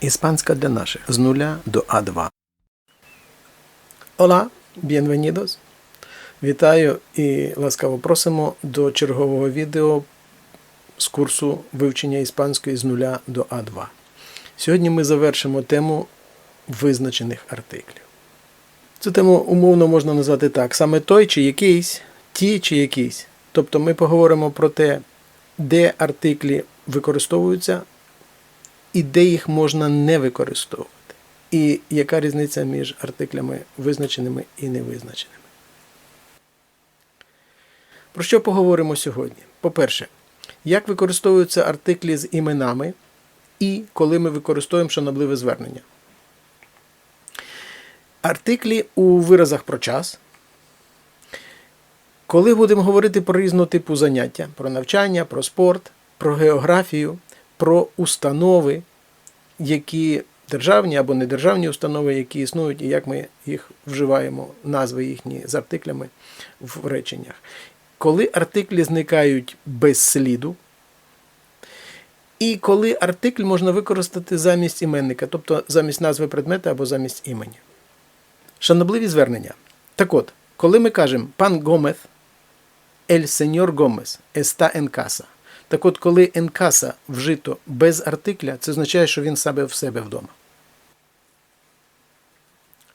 Іспанська для наших з нуля до А2. Hola, bienvenidos. Вітаю і ласкаво просимо до чергового відео з курсу вивчення іспанської з нуля до А2. Сьогодні ми завершимо тему визначених артиклів. Цю тему умовно можна назвати так: саме той чи якийсь, ті чи якийсь. Тобто ми поговоримо про те, де артиклі використовуються і де їх можна не використовувати. І яка різниця між артиклями визначеними і невизначеними. Про що поговоримо сьогодні? По-перше, як використовуються артиклі з іменами і коли ми використовуємо шанобливе звернення. Артиклі у виразах про час. Коли будемо говорити про різного типу заняття, про навчання, про спорт, про географію, про установи, які державні або недержавні установи, які існують, і як ми їх вживаємо, назви їхні з артиклями в реченнях. Коли артиклі зникають без сліду, і коли артикль можна використати замість іменника, тобто замість назви предмета або замість імені. Шанобливі звернення. Так от, коли ми кажемо пан Гомес, ель сеньор Гомес, еста casa. Так от, коли casa вжито без артикля, це означає, що він себе в себе вдома.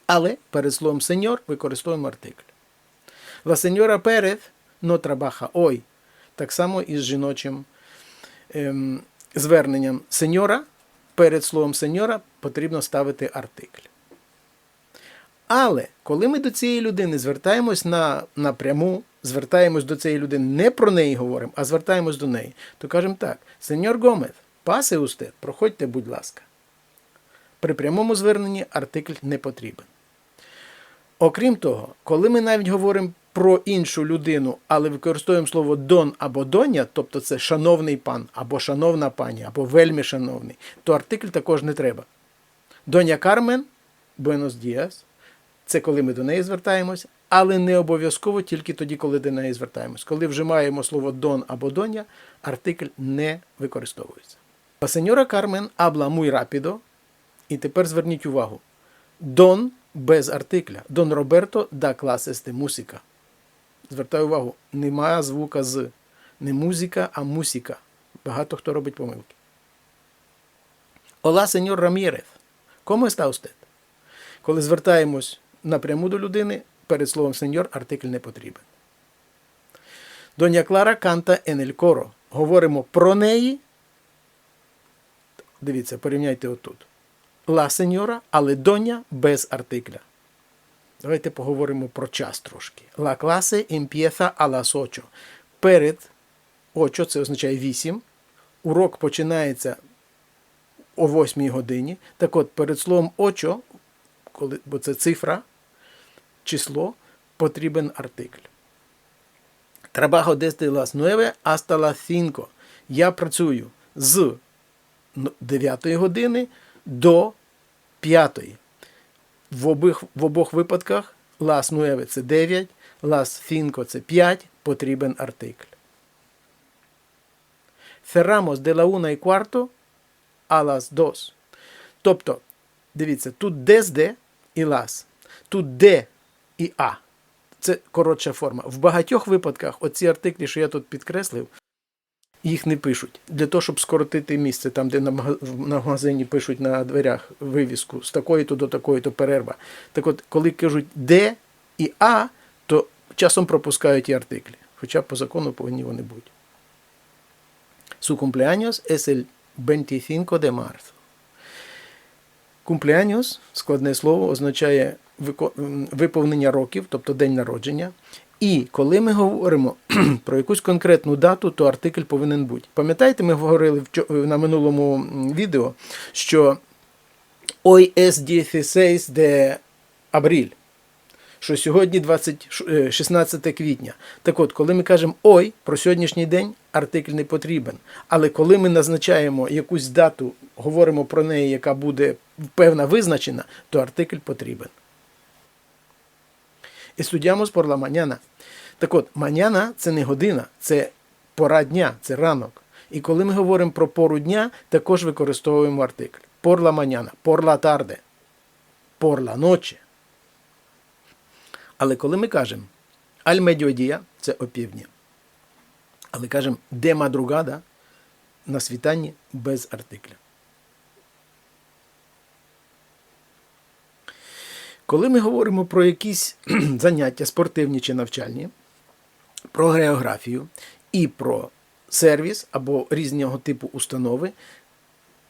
Але перед словом сеньор використовуємо артикль. La señora Pérez no trabaja hoy. Так само і з жіночим ем, зверненням сеньора. Перед словом сеньора потрібно ставити артикль. Але коли ми до цієї людини звертаємось на, напряму, звертаємось до цієї людини, не про неї говоримо, а звертаємось до неї, то кажемо так: Сеньор Гомес, пасе устед, проходьте, будь ласка. При прямому зверненні артикль не потрібен. Окрім того, коли ми навіть говоримо про іншу людину, але використовуємо слово дон або доня, тобто це шановний пан, або шановна пані, або вельми шановний, то артикль також не треба. Доня Кармен, Буенос Діас, це коли ми до неї звертаємось, але не обов'язково тільки тоді, коли до неї звертаємось. Коли вжимаємо слово дон або доня, артикль не використовується. Señora Carmen habla muy rápido. І тепер зверніть увагу. Дон без артикля. Дон Роберто да класес де мусіка. Звертаю увагу, немає звука з. Не музика, а мусіка. Багато хто робить помилки. Ола, сеньор Рамірес. Кому usted? Коли звертаємось напряму до людини, перед словом сеньор артикль не потрібен. Доня Клара канта el. Говоримо про неї. Дивіться, порівняйте отут. Ла сеньора, але доня без артикля. Давайте поговоримо про час трошки. La clase empieza a las 8. Перед 8, це означає 8. Урок починається о 8 годині. Так от, перед словом 8, коли, бо це цифра, число, потрібен артикль. Trabajo desde las 9 hasta las 5. Я працюю з 9 години до 5. В обох, в обох випадках las 9 – це 9, las 5 – це 5, потрібен артикль. Cerramos de la 1 y cuarto a las 2. Тобто, дивіться, тут desde і las. Тут де і а. Це коротша форма. В багатьох випадках оці артиклі, що я тут підкреслив, їх не пишуть. Для того, щоб скоротити місце, там, де на магазині пишуть на дверях вивіску з такої-то до такої-то перерва. Так от, коли кажуть де і а, то часом пропускають і артиклі. Хоча по закону повинні вони бути. Su cumpleaños es el 25 de marzo. Cumpleaños, складне слово, означає виповнення років, тобто день народження. І коли ми говоримо про якусь конкретну дату, то артикль повинен бути. Пам'ятаєте, ми говорили на минулому відео, що hoy es 16 de abril, що сьогодні 20, е, 16 квітня. Так от, коли ми кажемо ой про сьогоднішній день, артикль не потрібен. Але коли ми назначаємо якусь дату, говоримо про неї, яка буде певна визначена, то артикль потрібен. Estudiamos por la mañana. Так от, маняна це не година, це пора дня, це ранок. І коли ми говоримо про пору дня, також використовуємо артикль. por la mañana, por la tarde, por la noche. Але коли ми кажемо аль медіодія це опівдня. Але кажемо де мадругада на світанні без артикля. Коли ми говоримо про якісь заняття спортивні чи навчальні, про географію і про сервіс або різного типу установи,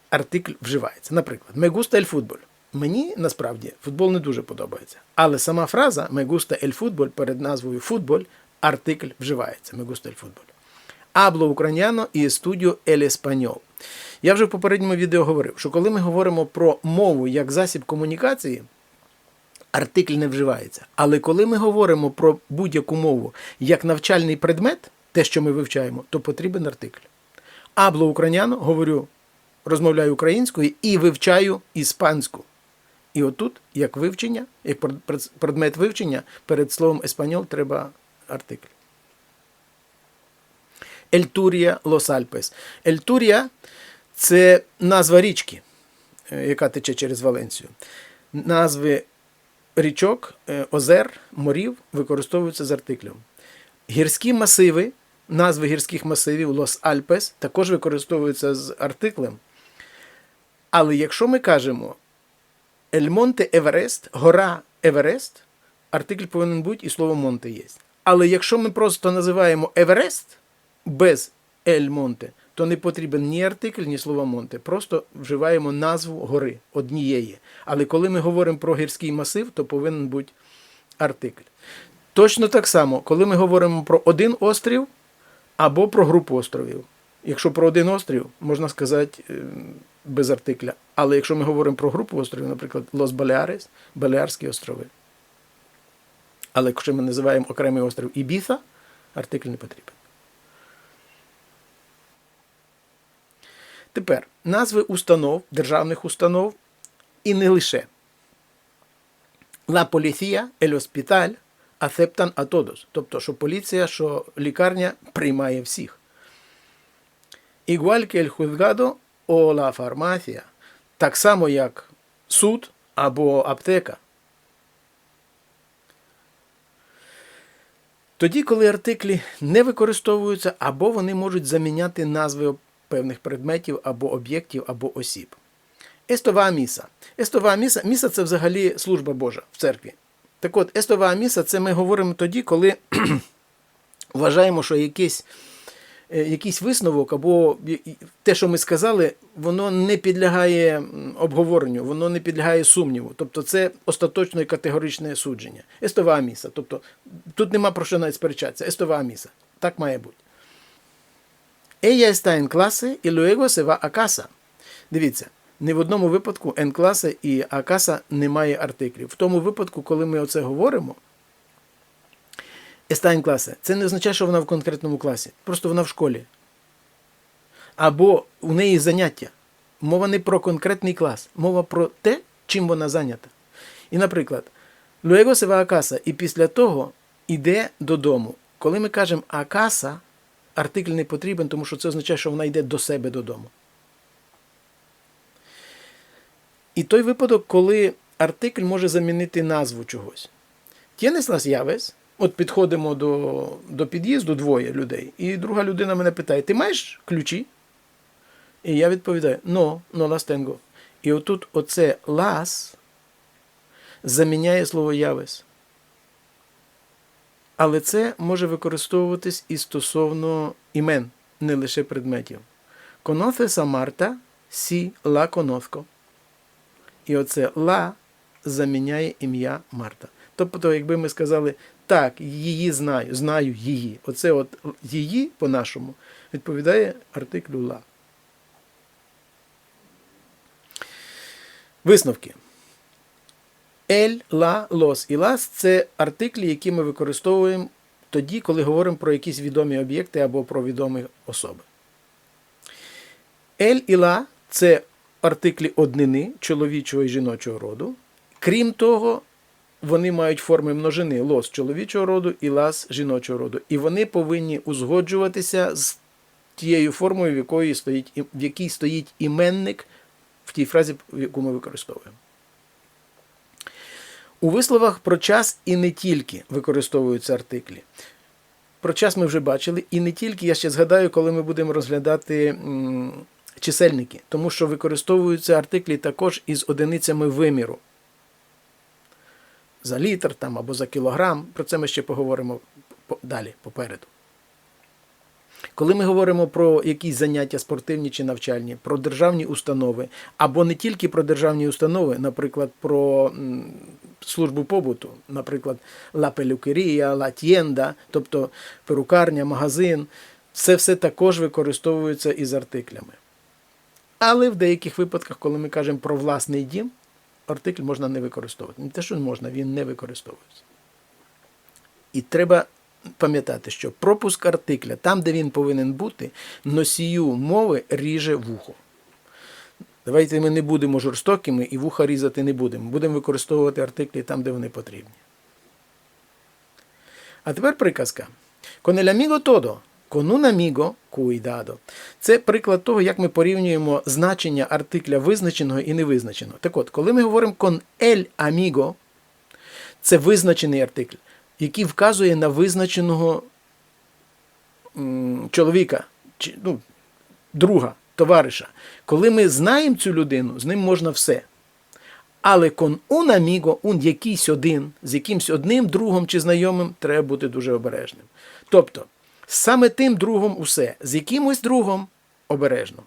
артикль вживається. Наприклад, me gusta el. Мені насправді футбол не дуже подобається. Але сама фраза me el fútbol перед назвою футболь, артикль вживається. Me gusta el. Hablo ucraniano і estudio el español. Я вже в попередньому відео говорив, що коли ми говоримо про мову як засіб комунікації, артикль не вживається. Але коли ми говоримо про будь-яку мову як навчальний предмет, те, що ми вивчаємо, то потрібен артикль. Абло україняно, говорю, розмовляю українською і вивчаю іспанську. І отут, як вивчення, як предмет вивчення, перед словом еспаньол треба артикль. Ельтурія Лос Альпес. Ельтурія це назва річки, е, яка тече через Валенцію. Назви річок, е, озер, морів використовуються з артиклем. Гірські масиви, назви гірських масивів Лос Альпес також використовуються з артиклем. Але якщо ми кажемо Ель Монте Еверест, гора Еверест, артикль повинен бути і слово Монте є. Але якщо ми просто називаємо Еверест без Ель Монте, то не потрібен ні артикль, ні слово Монте. Просто вживаємо назву гори однієї. Але коли ми говоримо про гірський масив, то повинен бути артикль. Точно так само, коли ми говоримо про один острів або про групу островів. Якщо про один острів, можна сказати е, без артикля. Але якщо ми говоримо про групу островів, наприклад, Лос Балеарес, Балеарські острови. Але якщо ми називаємо окремий острів Ібіса, артикль не потрібен. Тепер назви установ, державних установ і не лише. La policía, el hospital aceptan a todos. Тобто, що поліція, що лікарня приймає всіх. Igual que el juzgado o la farmacia. Так само, як суд або аптека. Тоді, коли артиклі не використовуються, або вони можуть заміняти назви певних предметів або об'єктів, або осіб. Естова міса. Естова міса міса це взагалі служба Божа в церкві. Так от, естова міса це ми говоримо тоді, коли вважаємо, що якийсь, е, якийсь висновок або те, що ми сказали, воно не підлягає обговоренню, воно не підлягає сумніву. Тобто це остаточне категоричне судження. Естова міса. Тобто тут нема про що навіть сперечатися. Естова міса. Так має бути. Ella está en clase y luego se va a casa. Дивіться, не в одному випадку en класи і а каса немає артиклів. В тому випадку, коли ми оце говоримо, está en clase, це не означає, що вона в конкретному класі. Просто вона в школі. Або у неї заняття. Мова не про конкретний клас, мова про те, чим вона зайнята. І, наприклад, luego se va a casa, і після того йде додому. Коли ми кажемо а каса, артикль не потрібен, тому що це означає, що вона йде до себе додому. І той випадок, коли артикль може замінити назву чогось. Тєнес нас явес, от підходимо до до під'їзду двоє людей, і друга людина мене питає: ти маєш ключі? І я відповідаю: no las tengo. І отут оце лас заміняє слово явес. Але це може використовуватись і стосовно імен, не лише предметів. A Marta? Сі ла conozco. І оце ла заміняє ім'я Марта. Тобто, якби ми сказали, так, її знаю, знаю її. Оце от її, по-нашому, відповідає артиклю ла. Висновки. Ель, ла, лос і лас це артиклі, які ми використовуємо тоді, коли говоримо про якісь відомі об'єкти або про відомі особи. Ель і ла це артиклі однини чоловічого і жіночого роду. Крім того, вони мають форми множини лос чоловічого роду і лас жіночого роду. І вони повинні узгоджуватися з тією формою, в якій стоїть, іменник в тій фразі, яку ми використовуємо. У висловах про час і не тільки використовуються артиклі. Про час ми вже бачили, і не тільки, я ще згадаю, коли ми будемо розглядати чисельники, тому що використовуються артиклі також із одиницями виміру. За літр там, або за кілограм. Про це ми ще поговоримо далі, попереду. Коли ми говоримо про якісь заняття спортивні чи навчальні, про державні установи, або не тільки про державні установи, наприклад, про службу побуту, наприклад, ла пелюкерія, ла тєнда, тобто перукарня, магазин, це все також використовується із артиклями. Але в деяких випадках, коли ми кажемо про власний дім, артикль можна не використовувати. Не те, що можна, він не використовується. І треба пам'ятати, що пропуск артикля, там, де він повинен бути, носію мови ріже вухо. Давайте ми не будемо жорстокими і вуха різати не будемо. Будемо використовувати артиклі там, де вони потрібні. А тепер приказка. Con un amigo cuidado. Це приклад того, як ми порівнюємо значення артикля визначеного і невизначеного. Так от, коли ми говоримо con el amigo, це визначений артикль, який вказує на визначеного чоловіка, чи, ну, друга, товариша. Коли ми знаємо цю людину, з ним можна все. Але con un amigo, un якийсь один, з якимсь одним другом чи знайомим, треба бути дуже обережним. Тобто, саме тим другом усе, з якимось другом обережно.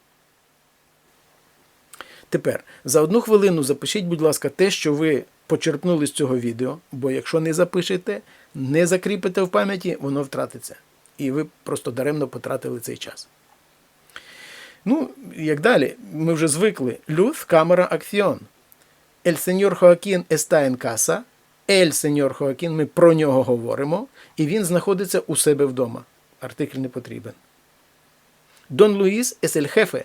Тепер за одну хвилину запишіть, будь ласка, те, що ви почерпнули з цього відео, бо якщо не запишете, не закріпите в пам'яті, воно втратиться. І ви просто даремно потратили цей час. Ну, як далі, ми вже звикли. Cámara, acción. El señor Joaquín está en casa. El señor Joaquín, ми про нього говоримо, і він знаходиться у себе вдома. Артикль не потрібен. Don Luis es el jefe.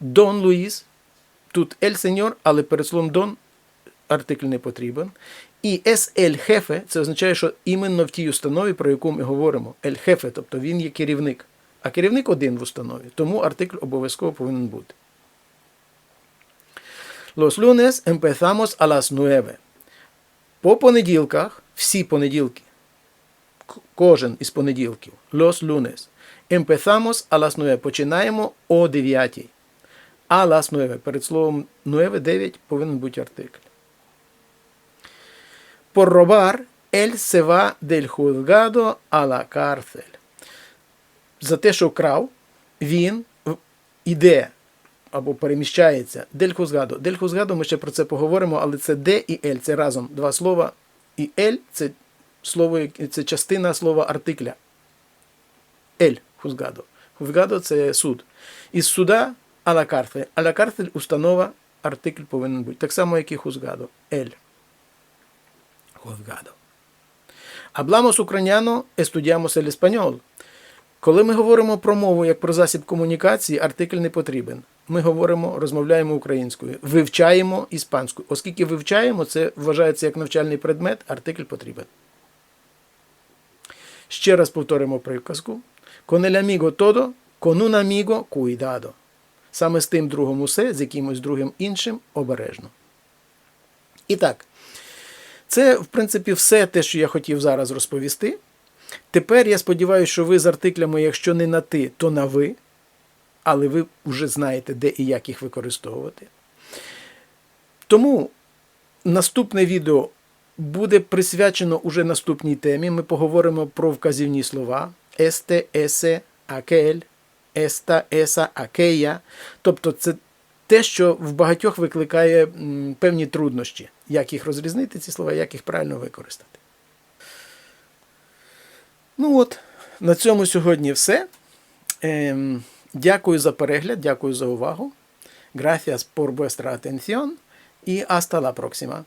Don Luis, тут el señor, але перед словом don артикль не потрібен. І es el jefe, це означає, що іменно в тій установі, про яку ми говоримо, el jefe, тобто він є керівник. А керівник один в установі, тому артикль обов'язково повинен бути. Los lunes empezamos a las 9. По понеділках, всі понеділки, кожен із понеділків, los lunes, empezamos a las 9. Починаємо о 9. А las 9. Перед словом 9, 9 повинен бути артикль. Por robar, él se va del juzgado a la cárcel. За те, що крав, він іде або переміщається. Дель хузгадо. Дель хузгадо, ми ще про це поговоримо, але це де і ель. Це разом два слова. І ель це слово, це частина слова артикля. Ель хузгадо. Хузгадо це суд. Із суда а ла карцель. А ла карцель установа, артикль повинен бути. Так само, як і хузгадо. Ель. Хузгадо. Hablamos ucraniano, estudiamos el español. Коли ми говоримо про мову як про засіб комунікації, артикль не потрібен. Ми говоримо, розмовляємо українською, вивчаємо іспанською. Оскільки вивчаємо, це вважається як навчальний предмет, артикль потрібен. Ще раз повторимо приказку. Con el amigo todo. Саме з тим другом усе, з якимось другим іншим обережно. І так, це, в принципі, все те, що я хотів зараз розповісти. Тепер я сподіваюся, що ви з артиклями, якщо не на ти, то на ви, але ви вже знаєте, де і як їх використовувати. Тому наступне відео буде присвячено уже наступній темі. Ми поговоримо про вказівні слова este, ese, aquel, esta, esa, aquella. Тобто це те, що в багатьох викликає певні труднощі, як їх розрізнити, ці слова, як їх правильно використати. Ну от, на цьому сьогодні все. Ем, дякую за перегляд, дякую за увагу. Gracias por vuestra atención y hasta la próxima.